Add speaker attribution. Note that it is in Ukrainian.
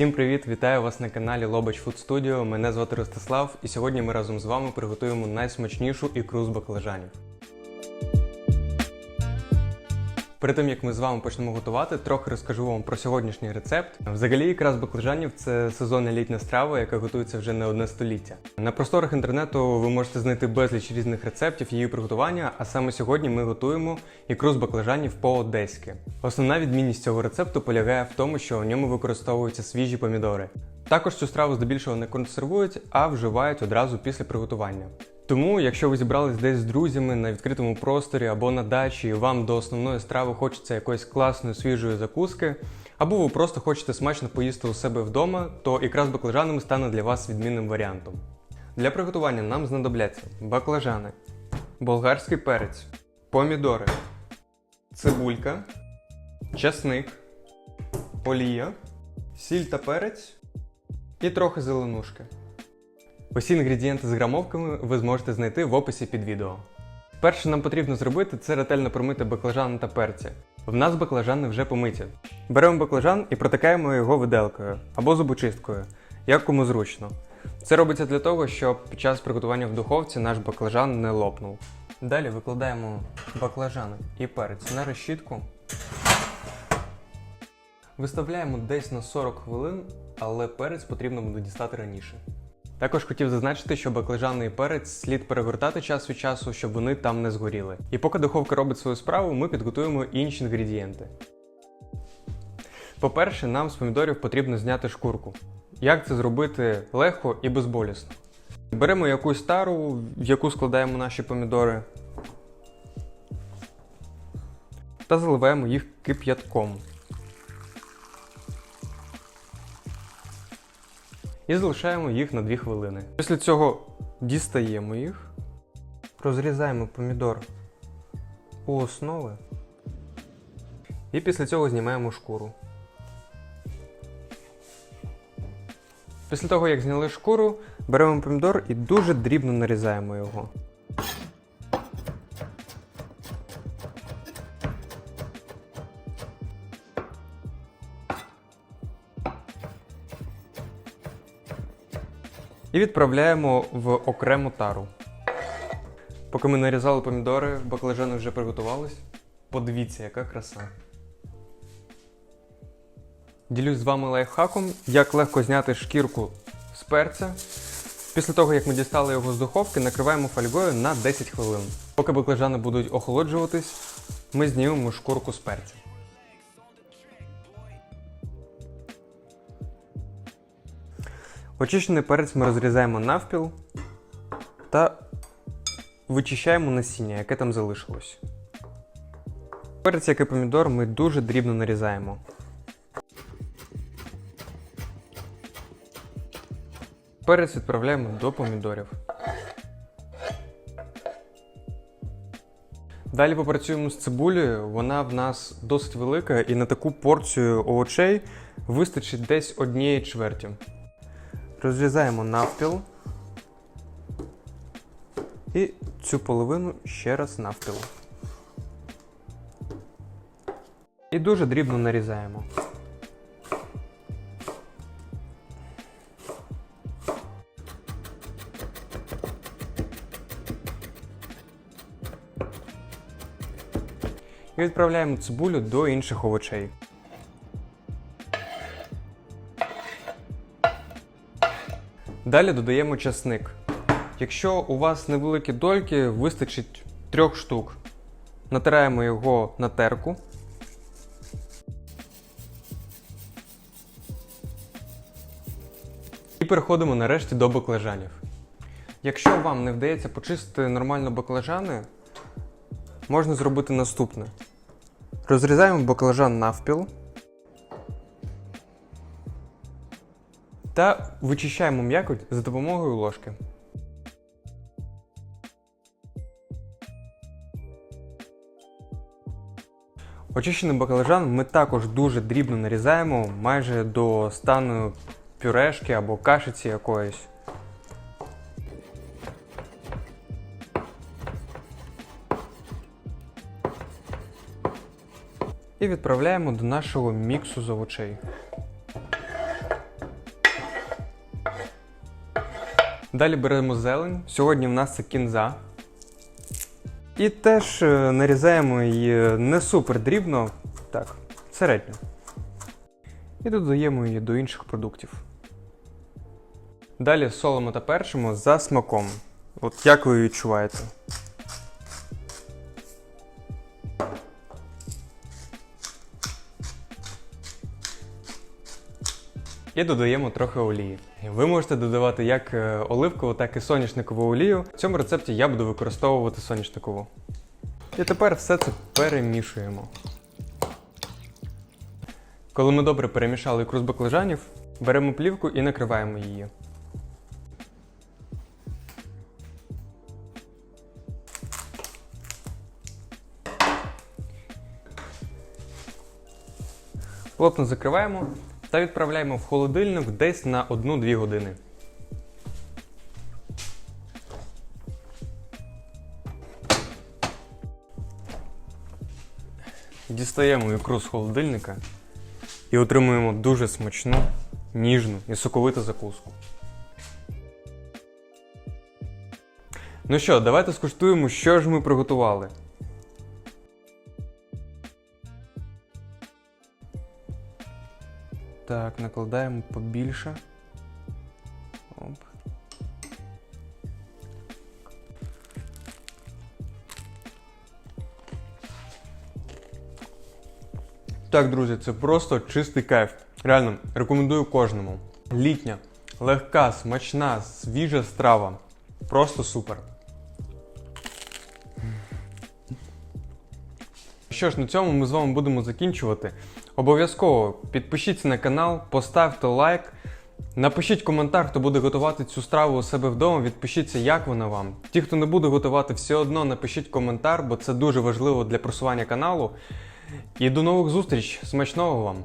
Speaker 1: Всім привіт! Вітаю вас на каналі Лобач Food Studio. Мене звати Ростислав, і сьогодні ми разом з вами приготуємо найсмачнішу ікру з баклажанів. Перед тим як ми з вами почнемо готувати, трохи розкажу вам про сьогоднішній рецепт. Взагалі, ікра з баклажанів це сезонна літня страва, яка готується вже не одне століття. На просторах інтернету ви можете знайти безліч різних рецептів її приготування, а саме сьогодні ми готуємо ікру з баклажанів по-одеськи. Основна відмінність цього рецепту полягає в тому, що в ньому використовуються свіжі помідори. Також цю страву здебільшого не консервують, а вживають одразу після приготування. Тому, якщо ви зібрались десь з друзями на відкритому просторі або на дачі, і вам до основної страви хочеться якоїсь класної свіжої закуски, або ви просто хочете смачно поїсти у себе вдома, то ікра з баклажанами стане для вас відмінним варіантом. Для приготування нам знадобляться баклажани, болгарський перець, помідори, цибулька, часник, олія, сіль та перець і трохи зеленушки. Усі інгредієнти з грамовками ви зможете знайти в описі під відео. Перше нам потрібно зробити це ретельно промити баклажани та перці. В нас баклажани вже помиті. Беремо баклажан і протикаємо його виделкою або зубочисткою, як кому зручно. Це робиться для того, щоб під час приготування в духовці наш баклажан не лопнув. Далі викладаємо баклажани і перець на решітку. Виставляємо десь на 40 хвилин, але перець потрібно буде дістати раніше. Також хотів зазначити, що баклажани і перець слід перегортати час від часу, щоб вони там не згоріли. І поки духовка робить свою справу, ми підготуємо інші інгредієнти. По-перше, нам з помідорів потрібно зняти шкурку. Як це зробити легко і безболісно? Беремо якусь тару, в яку складаємо наші помідори, та заливаємо їх кип'ятком. І залишаємо їх на 2 хвилини. Після цього дістаємо їх, розрізаємо помідор у основи і після цього знімаємо шкуру. Після того, як зняли шкуру, беремо помідор і дуже дрібно нарізаємо його. І відправляємо в окрему тару. Поки ми нарізали помідори, баклажани вже приготувались. Подивіться, яка краса. Ділюсь з вами лайфхаком, як легко зняти шкірку з перця. Після того, як ми дістали його з духовки, накриваємо фольгою на 10 хвилин. Поки баклажани будуть охолоджуватись, ми знімемо шкурку з перця. Очищений перець ми розрізаємо навпіл та вичищаємо насіння, яке там залишилось. Перець, як і помідор, ми дуже дрібно нарізаємо. Перець відправляємо до помідорів. Далі попрацюємо з цибулею. Вона в нас досить велика і на таку порцію овочей вистачить десь однієї чверті. Розрізаємо навпіл і цю половину ще раз навпіл. І дуже дрібно нарізаємо. І відправляємо цибулю до інших овочей. Далі додаємо часник. Якщо у вас невеликі дольки, вистачить трьох штук. Натираємо його на терку. І переходимо нарешті до баклажанів. Якщо вам не вдається почистити нормально баклажани, можна зробити наступне. Розрізаємо баклажан навпіл. Та вичищаємо м'якоть за допомогою ложки. Очищений баклажан ми також дуже дрібно нарізаємо майже до стану пюрешки або кашиці якоїсь. І відправляємо до нашого міксу з овочей. Далі беремо зелень. Сьогодні в нас це кінза. І теж е, нарізаємо її не супер дрібно, так, середньо. І додаємо її до інших продуктів. Далі солимо та перчимо за смаком. От як ви відчуваєте? І додаємо трохи олії. Ви можете додавати як е, оливкову, так і соняшникову олію. В цьому рецепті я буду використовувати соняшникову. І тепер все це перемішуємо. Коли ми добре перемішали ікру з баклажанів, беремо плівку і накриваємо її. Плотно закриваємо та відправляємо в холодильник десь на 1-2 години. Дістаємо ікру з холодильника і отримуємо дуже смачну, ніжну і соковиту закуску. Ну що, давайте скуштуємо, що ж ми приготували. Накладаємо побільше. Оп. Так, друзі, це просто чистий кайф. Реально, рекомендую кожному. Літня, легка, смачна, свіжа страва. Просто супер. Що ж, на цьому ми з вами будемо закінчувати. Обов'язково підпишіться на канал, поставте лайк. Напишіть коментар, хто буде готувати цю страву у себе вдома. Відпишіться, як вона вам. Ті, хто не буде готувати, все одно напишіть коментар, бо це дуже важливо для просування каналу. І до нових зустріч! Смачного вам!